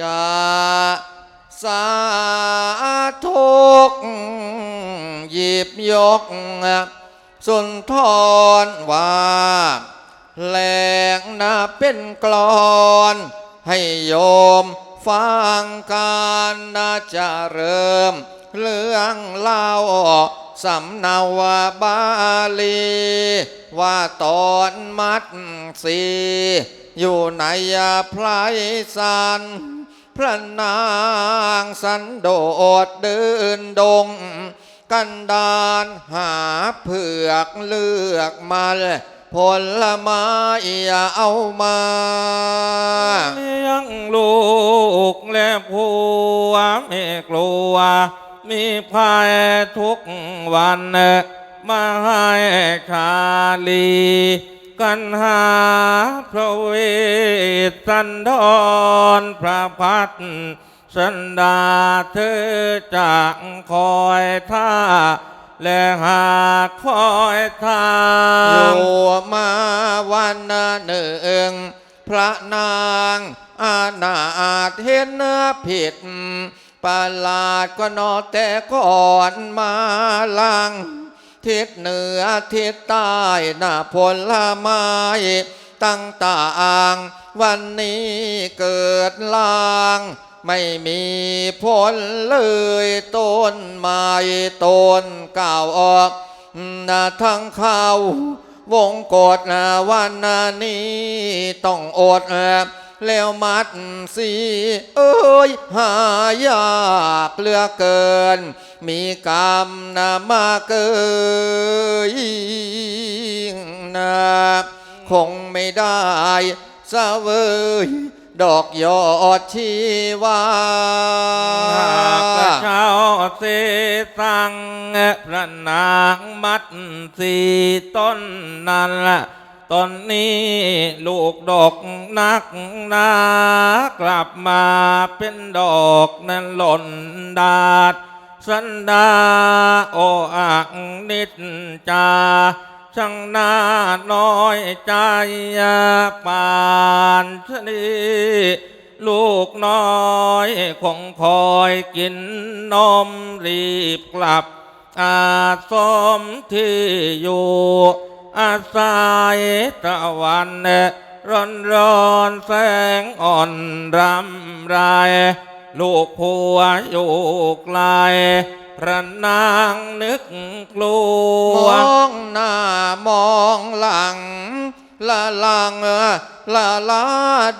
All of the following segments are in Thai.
จะสาทุกหยิบยก สุนทรว่าแหลงนะเป็นกลอน ให้โยมฟังการน่าจะเริ่ม เรื่องเล่าสำนาวบาลี ว่าตอนมัดสี อยู่ในไพรสันพระนางสันโดษเดินดง กันดานหาเผือกเลือกมาผลไม้อย่าเอามาเลี้ยงลูกและผัวไม่กลัว มีภัยทุกวันมาให้ชาลี กันหาพระเวสสันดรพระพัฒสันดาเธอจากคอยท่า และหากคอยทาอยู่มาวันหนึ่งพระนางอาณาจเห็นผิดประหลาดก็นอแต่ก่อนมาลัง ทิศเหนือทิศใต้หน้าผลไม้ตั้งต่างวันนี้เกิดลาง ไม่มีผลเลยต้นไม้ต้นเก่าออกนาทั้งเขาวงกฏนะวันนี้ต้องอด แล้วมัดสีเอ้ยหายากเลือเกิน มีกรรมนะมาเกินนะคงไม่ได้เสวยดอกยอดชีวาหากพระเจ้าเสสังพระนางมัดสีต้นนั่นละ ต้นนี้ลูกดอกนักนากลับมาเป็นดอกนั้นหล่นดาด สันดาโออักนิจจาช่างน่าน้อยใจปานชนีลูกน้อยคงคอยกินนมรีบกลับ อาสมที่อยู่ อาศัยตะวันร้อนร้อนแสงอ่อนรำไรลูกผัวอยู่ไกลพระนางนึกกลัว มองหน้ามองหลัง ละลังละลา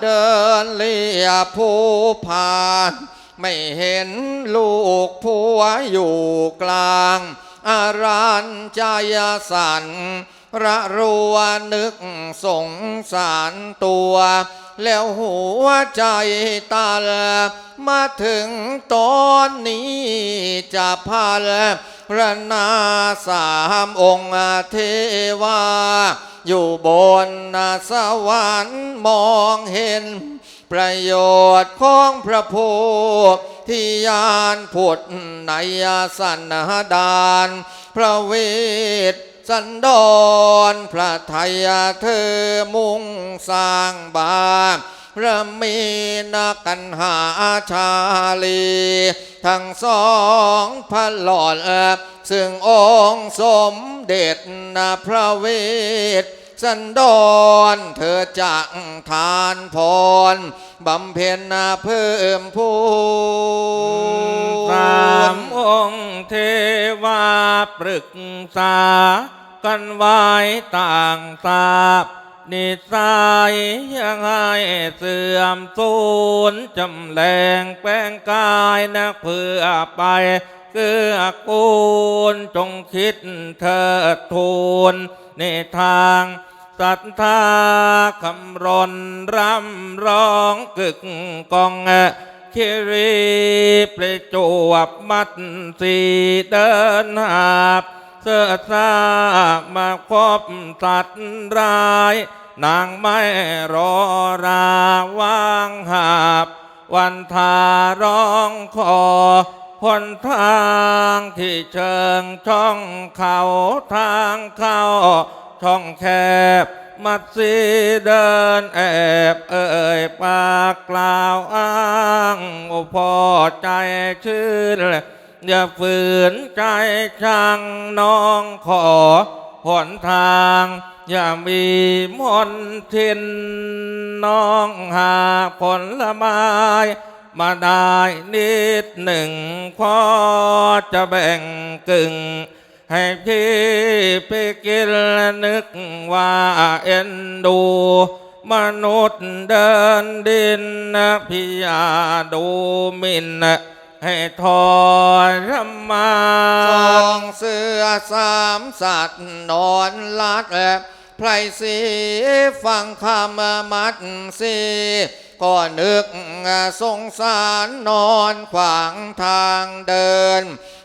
เดินเลียผู้ผ่าน ไม่เห็นลูกผัวอยู่กลางอารันใจสัน ระรัวนึกสงสารตัว แล้วหัวใจตาลมาถึงตอนนี้จะพาลพระนาสามองค์เทวา อยู่บนนาสวรรค์มองเห็น ประโยชน์ของพระโพธิที่ยานพุทธในสันดาน พระเวท สันดอนพระไทยเธอมุ่งสร้างบานระมีนักันหาชาลี ทั้งสองพระหลอดซึ่งองค์สมเด็จนะพระเวท สันดรเธอจักทานพรบำเพ็ญนาเพิ่มพูสามองค์เทวาปรึกษา กันไว้ต่างทราบนิสัยยังไงเสื่อมสูญจำแรงแป้งกายนักเพื่อไปเกื้อกูลจงคิดเถิดทูลในทาง ศรัทธาคำรนร่ำร้องกึกกองคิรีประจวบมัดสีเดินหาบ เสื้อซามาพบสัตว์ร้าย นางไม่รอราวางหาบ วันทาร้องขอหนทางที่เชิงช่องเขาทางเข้า ช่องแคบ มัดสีเดินแอบ เอ่ยปากกล่าวอ้างโอพอใจชื่นอย่าฝืนใจช่างน้องขอหนทาง อย่ามีมนทินน้องหาผลไม้มาได้นิดหนึ่งพอจะแบ่งกึ่ง ให้พี่ไปกินนึกว่าเอ็นดู มนุษย์เดินดินนะพี่อย่าดูมินนะให้ทอรมาสองเสือสามสัตว์นอนลัดไพรสีฟังคำมัดสีก็นึกสงสารนอนขวางทางเดิน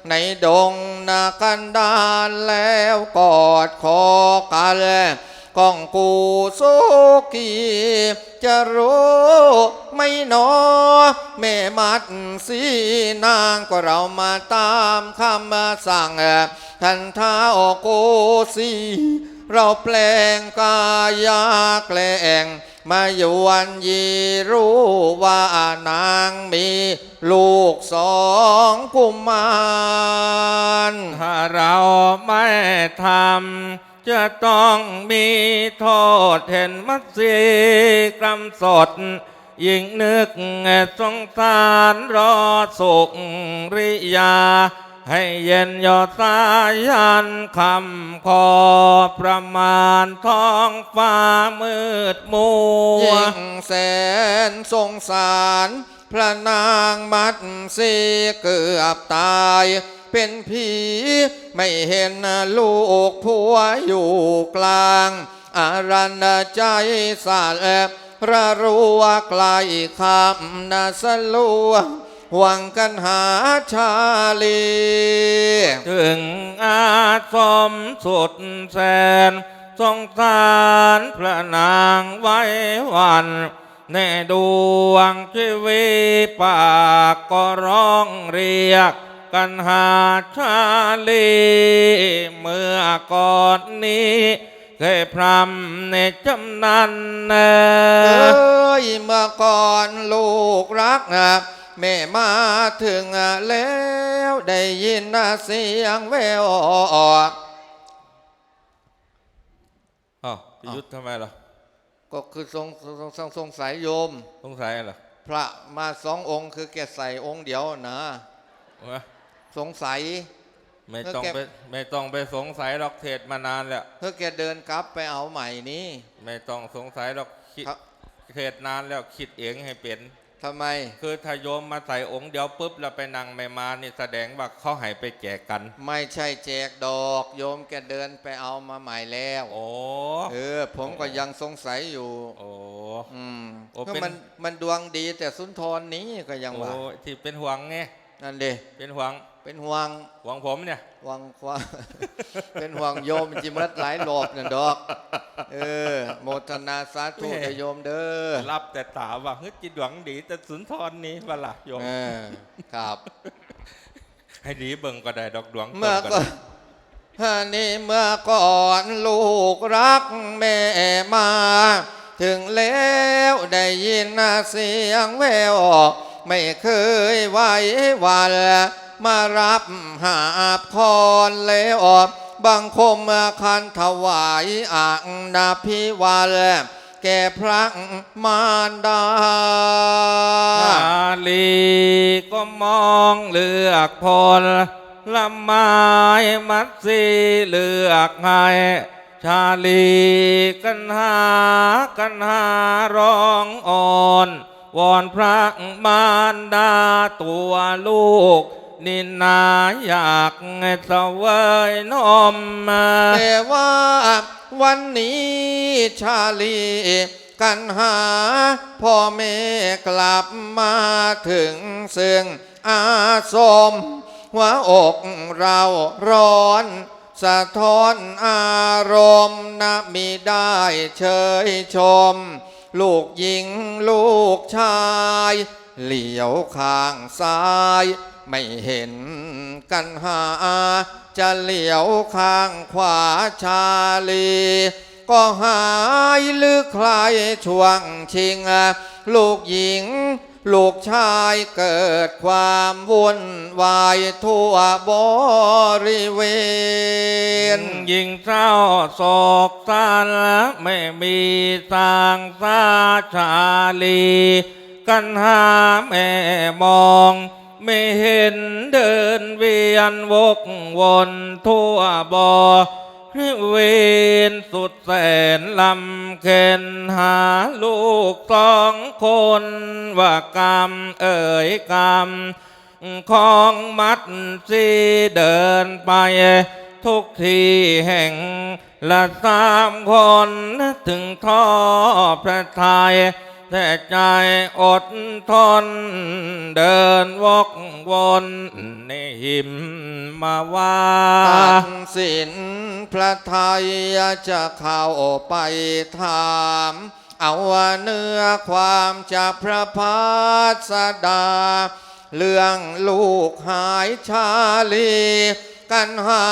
ในดงนากันดานแล้วกอดคอกันก้องกูสุกีจะรู้ไม่นอ แม่มัดสีนางก็เรามาตามคำสั่ง ท่านท้าโอโกสี เราแปลงกายาแกล้งมาอยู่วันยีรู้ว่านางมีลูกสองกุมารถ้าเราไม่ทำจะต้องมีโทษเห็นมัดสีกรรมสดยิ่งนึกสงสารรอสุขริยา ให้เย็นยอดสายันคำขอประมาณท้องฟ้ามืดมัวยิ่งแสนสงสาร พระนางมัดสีเกือบตาย เป็นผี ไม่เห็นลูกผัวอยู่กลางอารันใจสาแลบระรัวไกลคำนาสลัว หวังกันหาชาลี ถึงอาจสมสุดแสน สงสารพระนางไว้วันในดวงชีวิตปากก็ร้องเรียก กันหาชาลี เมื่อก่อนนี้เคยพรำในจำนันเนเอ้ยเมื่อก่อนลูกรักนะ แม่มาถึงแล้วได้ยินเสียงแววออกอ๋อพิยุทธทำไมล่ะ ก็คือทรงทรงทรงสงสัยโยม สงสัยเหรอพระมาสององค์คือแกใส่องค์เดียวนะ วะสงสัย ไม่ต้องเออแกไปไม่ต้องไปสงสัยหรอกเทศมานานแล้ว เพื่อแกเดินกลับไปเอาใหม่นี้ ไม่ต้องสงสัยหรอกคิดครับ เทศนานแล้วคิดเองให้เป็น ทำไม คือถ้าโยมมาใส่องค์เดียวปุ๊บแล้วไปนั่งไม่มานี่แสดงว่าเขาให้ไปแจกกัน ไม่ใช่แจกดอก โยมแกเดินไปเอามาใหม่แล้วโอ้เออผมก็ยังสงสัยอยู่ โอ้อืมโอ้ก็เป็น มันมันดวงดีแต่สุนทรนี้ก็ยังโอ้ว่าที่เป็นห่วงไงนั่นเด้เป็นห่วง เป็นห่วงห่วงผมเนี่ยห่วงควาเป็นห่วงโยมจิมัดหลายรอบนั่นดอก เออโมทนาสาธุเด้อโยมเด้อรับแต่ตาว่าเฮ้ยจิตหวังดี แต่สุนทรนี้ว่าล่ะโยมเออครับ ให้ดีเบิ่งก็ได้ดอกดวงเมื่อบิ่งก็ได้ฮะนี่เมื่อก่อนลูกรักแม่มา ถึงแล้วได้ยินเสียงแววไม่เคยไหวหวัน มารับหาพรแล้วบังคมคันถวายอ่างนาพิวัลแก่พระมารดาชาลีก็มองเลือกพลละไม้มัดสีเลือกให้ชาลีกันหากันหาร้องอ่อน วอนพระมารดาตัวลูก นินาอยากเสวยนมมาแต่ว่าวันนี้ชาลีกันหาพ่อแม่กลับมาถึงซึ่งอาสมหัวอกเราร้อนสะท้อนอารมณ์นะมีได้เชยชม ลูกหญิงลูกชาย เหลียวข้างซ้าย ไม่เห็นกันหา จะเหลียวข้างขวาชาลี ก็หายหรือใครช่วงชิง ลูกหญิง ลูกชายเกิดความวุ่นวายทั่วบริเวณ ยิงเศร้าโศกสันไม่มีสางสาชาลี กันหาแม่มอง ไม่เห็นเดินเวียนวกวนทั่วบ่อเวนสุดแสนลำเข็นหาลูกสองคน ว่ากรรมเอ่ยกรรมของมัดสีเดินไป ทุกที่แห่ง ละสามคน ถึงท่อพระทัย แต่ใจอดทน เดินวกวนในหิมมาว่าตัดสินพระไทยจะเข้าไปถามเอาเนื้อความจากพระพาสดา เรื่องลูกหายชาลี กันหา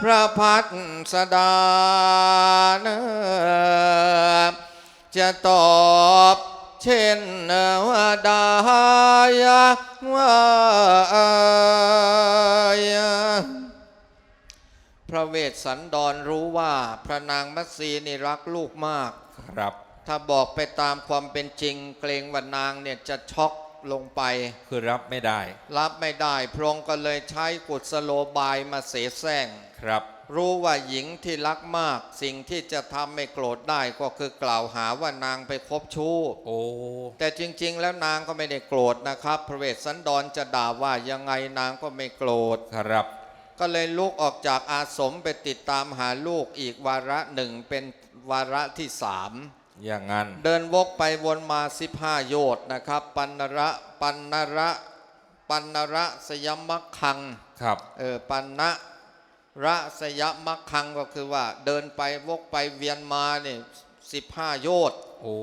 พระพัสดา จะตอบเช่นว่าได้ว่าพระเวสสันดรรู้ว่าพระนางมัตสีนี่รักลูกมาก ครับ ถ้าบอกไปตามความเป็นจริง เกรงว่านางเนี่ยจะช็อกลงไป คือรับไม่ได้ รับไม่ได้ พระองค์ก็เลยใช้กุศโลบายมาเสแสร้งครับ รู้ว่าหญิงที่รักมาก สิ่งที่จะทำไม่โกรธได้ก็คือกล่าวหาว่านางไปคบชู้โอ้แต่จริง ๆ แล้วนางก็ไม่ได้โกรธนะครับ พระเวสสันดรจะด่าว่ายังไงนางก็ไม่โกรธครับ ก็เลยลุกออกจากอาสมไปติดตามหาลูกอีกวาระหนึ่งเป็นวาระที่สามอย่างนั้น เดินวกไปวนมาสิบห้าโยชน์นะครับ ปันนระปันนระปันนระสยมัคคังครับเออปันนะ ระสยมัคคังก็คือว่าเดินไปวกไปเวียนมาเนี่ยสิบห้าโยชน์โอ้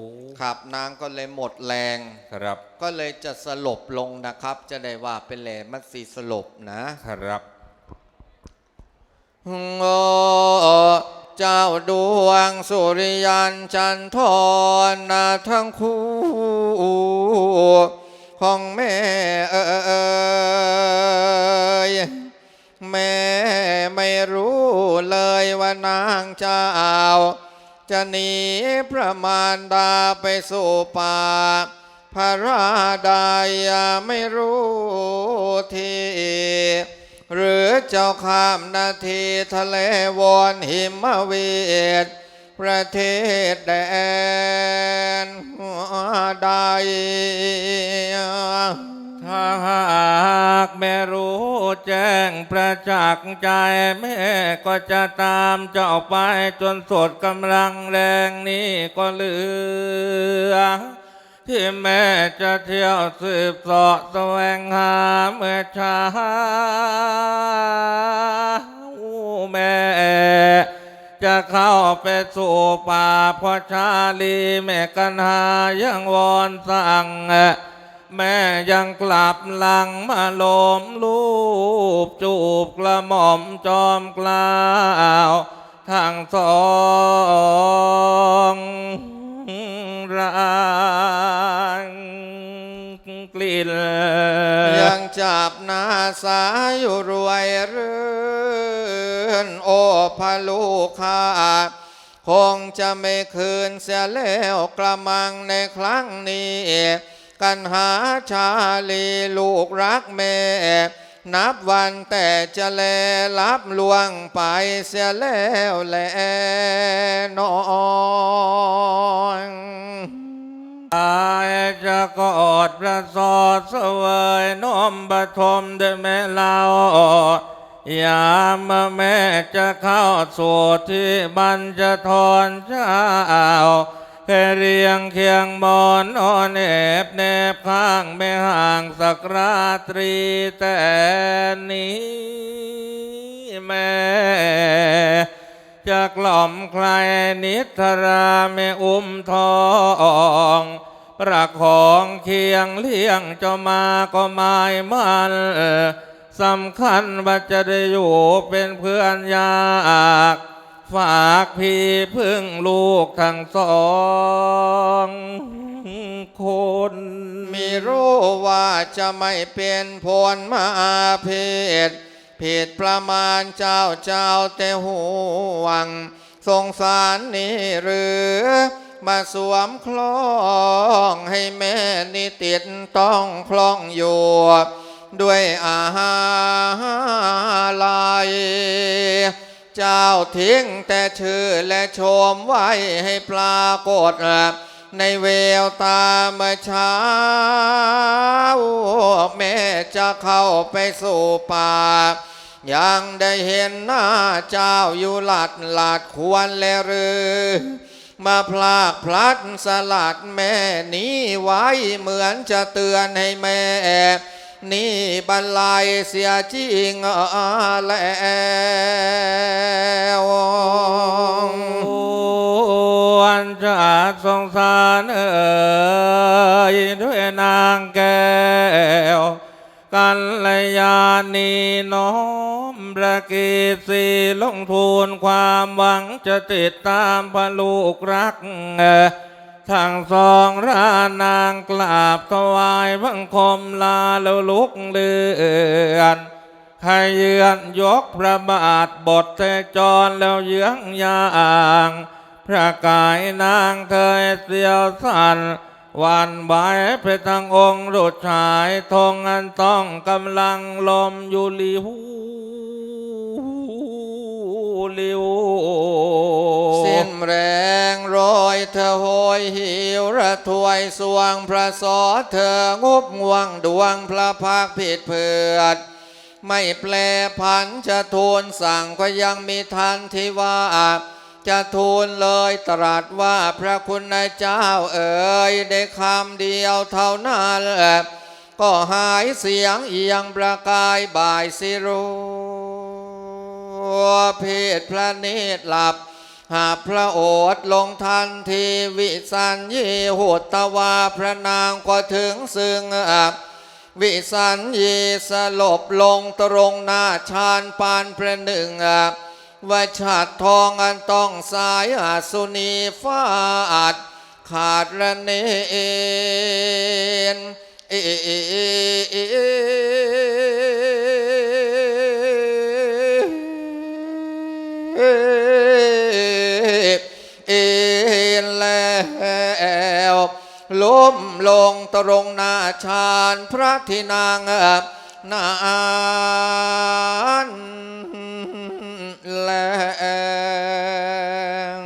ครับนางก็เลยหมดแรงครับ ก็เลยจะสลบลงนะครับ จะได้ว่าเป็นแหล่มัตสีสลบนะครับโอ้เจ้าดวงสุริยันจันทรนะทั้งคู่ของแม่เอ๋ย แม่ไม่รู้เลยว่านางเจ้าจะหนีพระมารดาไปสู่ป่าพระราดายไม่รู้ทีหรือเจ้าข้ามนาทีทะเลวอนหิมเวทประเทศแดนใดถ้าหากแม่รู้ แจ้งประจักษ์ใจแม่ก็จะตามเจ้าไปจนสดกำลังแรงนี้ก็เหลือที่แม่จะเที่ยวสืบสาะแสวงหาเมื่อเช้าแม่จะเข้าไปสู่ป่าพราะชาลีแม่กันหายังวอนสั่ง แม่ยังกลับหลังมาโลมลูบจูบกระหม่อมจอมกล่าวทั้งสองรางกลิ่นยังจับหน้าสายอยู่รวยเรือนโอพะลูกค้าคงจะไม่คืนเสียแล้วกระมังในครั้งนี้ กันหาชาลีลูกรักแม่ นับวันแต่จะแลรับลวงไปเสียแล้วแลนอนตายจะกอดประสอดเสวยน้อมบทมด้วยแม่เล่ายามแม่จะเข้าสู่ที่บันจะทอนเช้า แค่เรียงเคียงมอนนอนเนบเนบข้างไม่ห่างสักราตรีแต่นี้แม่จะกล่อมใครนิทราไม่อุ้มทองประของเคียงเลี้ยงจ้ามาก็หมายมันสำคัญว่าจะได้อยู่เป็นเพื่อนยาก ฝากพี่พึ่งลูกทั้งสองคน มีรู้ว่าจะไม่เป็นผลมาเพศผิดประมาณเจ้าเจ้าแต่ห่วง สงสารนี่หรือ มาสวมคล้องให้แม่นี่ติดต้องคล้องอยู่ ด้วยอาหารลาย เจ้าทิ้งแต่ชื่อและชมไว้ให้ปรากฏในเววตาเมื่อเช้า แม่จะเข้าไปสู่ป่า ยังได้เห็นหน้าเจ้าอยู่หลัดหลัดควรและหรือมาพลากพลัดสลัดแม่นี้ไว้เหมือนจะเตือนให้แม่ นี่บรรลัยเสียจริงแล้ววันจะสงสารเอ่ยด้วยนางแก้วกันระยานีน้อมประกีสีลงทุนความหวังจะติดตามพระลูกรัก ทั้งสองรานางกราบถวายบังคมลาแล้วลุกเลือนใครเยือนยกพระบาทบทเทจรแล้วเยื้องยางพระกายนางเธอเสียวสันวันไหวเพชรทั้งองค์รุดชายธงอันต้องกำลังลมอยู่ลิว ลิวสิ้นแรงโรอยเธอโหยหิวระถวยสวงพระสอเธองบงวงดวงพระภาคผิดเผือดไม่แปลพันจะทูลสั่งก็ยังมีทันที่ว่าจะทูลเลยตรัสว่าพระคุณเจ้าเอ๋ยได้คำเดียวเท่านั้นแหละก็หายเสียงเอียงประกายบ่ายสิรู้ เพศพระเนตรหลับ หาพระโอษลงทันทีวิสัญญีหดตวาพระนางก็ถึงซึ่งอับวิสัญญีสลบลงตรงหน้าชานปานพระหนึ่งอับว่าชาติทองอันต้องสายอาสุนีฟาอัดขาดระเนนเอเอ นแล้วล้มลงตรงหน้าชานพระที่นางนานแล้ว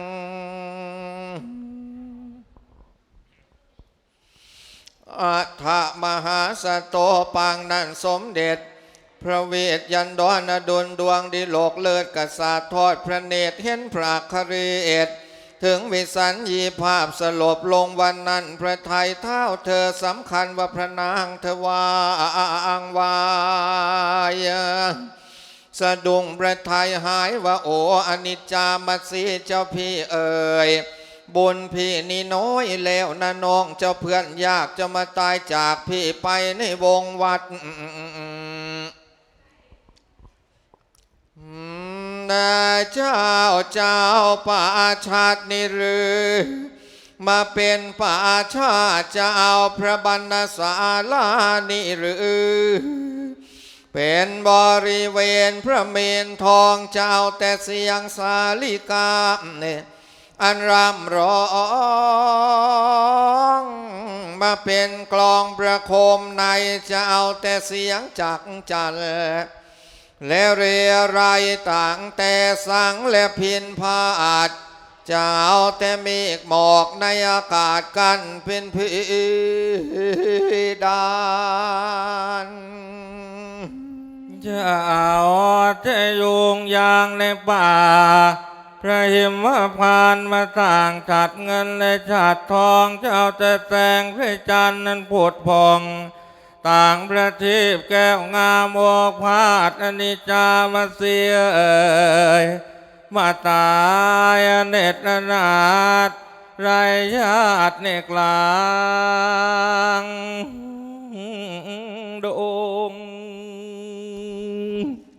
อัฏฐมหาสโตปางนันสมเด็จ พระเวทยันดรอดุลดวงดิโลกเลิศกษาทอดพระเนตรเห็นพระคเรศถึงวิสัญญีภาพสลบลงวันนั้น พระไทยเท้าเธอสำคัญว่าพระนางเทวาอังวายสะดุ้งพระไทยหายว่าโออนิจจามาสีเจ้าพี่เอ่ยบุญพี่นี่น้อยแล้วนะน้องเจ้าเพื่อนยากจะมาตายจากพี่ไปในวงวัด นาเจ้าเจ้าป่าชาตินี่หรือ มาเป็นป่าชาติเจ้าพระบรรณศาลานี่หรือเป็นบริเวณพระเมนทองเจ้าแต่เสียงสาลิกาเนี่ยอันรำร้องมาเป็นกลองประโคมในเจ้าแต่เสียงจักจัน และเรียไรายต่างแต่สังและพินพาอาจเจ้าแต่เมฆหมอกในอากาศกันเป็นพิดานจะเอาจะยุงยางในป่า พระหิมพานต์มาต่างจัดเงินและจัดทองเจ้าแต่แต่งพระจันทร์นั้นผุดพอง ต่างประทีปแก้วงามโอภาสอนิจามาเสียเอ่ยมาตายเนตรนาฏไรญาติเนกลางดง